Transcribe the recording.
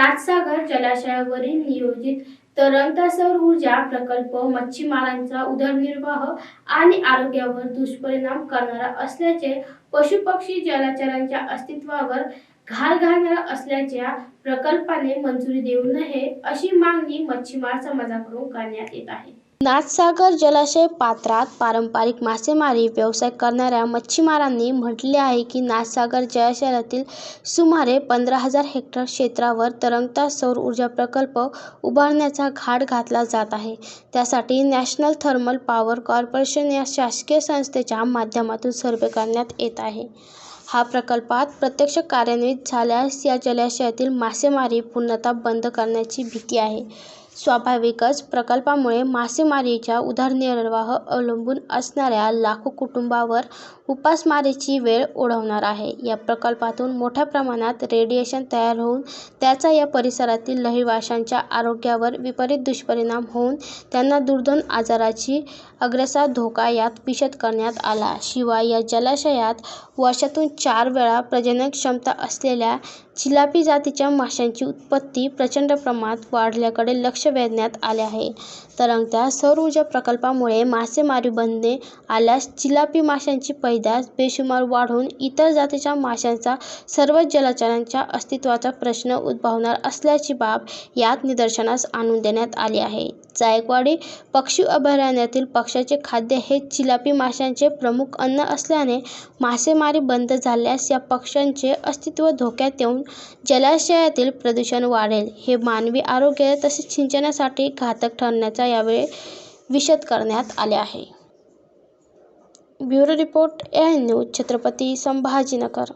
नाथसागर जलाशयावरील नियोजित तरंगता सौर ऊर्जा प्रकल्प मच्छीमारांचा उदरनिर्वाह आणि आरोग्यावर दुष्परिणाम करणारा असल्याचे पशुपक्षी जलाचरांच्या अस्तित्वावर घाल घालणारा असल्याच्या प्रकल्पाने मंजुरी देऊ नये अशी मागणी मच्छीमार समाजाकडून करण्यात येत आहे. नाथसागर जलाशय पात्रात पारंपरिक मासेमारी व्यवसाय करणाऱ्या मच्छीमारांनी म्हटले आहे की नाथसागर जलाशयातील सुमारे पंधरा हजार हेक्टर क्षेत्रावर तरंगता सौर ऊर्जा प्रकल्प उभारण्याचा घाट घातला जात आहे. त्यासाठी नॅशनल थर्मल पॉवर कॉर्पोरेशन या शासकीय संस्थेच्या माध्यमातून सर्वे करण्यात येत आहे. हा प्रकल्पात प्रत्यक्ष कार्यान्वित झाल्यास या जलाशयातील मासेमारी पूर्णतः बंद करण्याची भीती आहे. स्वाभाविकच प्रकल्पामुळे मासेमारीचा उदरनिर्वाह अवलंबून असणाऱ्या लाखो कुटुंबावर उपासमारीची वेळ ओढवणार आहे. या प्रकल्पातून मोठ्या प्रमाणात रेडिएशन तयार होऊन त्याचा या परिसरातील रहिवाशांच्या आरोग्यावर विपरीत दुष्परिणाम होऊन त्यांना दुर्धर आजाराची अग्रेसा धोका यात पिशत करण्यात आला. शिवाय या जलाशयात वर्षातून चार वेळा प्रजनन क्षमता असलेल्या चिलापी जातीच्या माशांची उत्पत्ती प्रचंड प्रमाणात वाढल्याकडे लक्ष वेधण्यात आले आहे. तरंगत्या सौर ऊर्जा प्रकल्पामुळे मासेमारी बंदी आल्यास चिलापी माशांची पैदास बेशुमार वाढून इतर जातीच्या माशांचा सर्वच जलचरांच्या अस्तित्वाचा प्रश्न उद्भवणार असल्याची बाब यात निदर्शनास आणून देण्यात आली आहे. जायकवाडी पक्षी अभयारण्यातील पक्ष्याचे खाद्य हे चिलापी माशांचे प्रमुख अन्न असल्याने मासेमारी बंद झाल्यास या पक्ष्यांचे अस्तित्व धोक्यात येऊन जलाशयातील प्रदूषण वाढेल. हे मानवी आरोग्य तसेच सिंचनासाठी घातक ठरण्याचा यावेळी विशद करण्यात आले आहे. Bureau report A news Chhatrapati Sambhajinagar.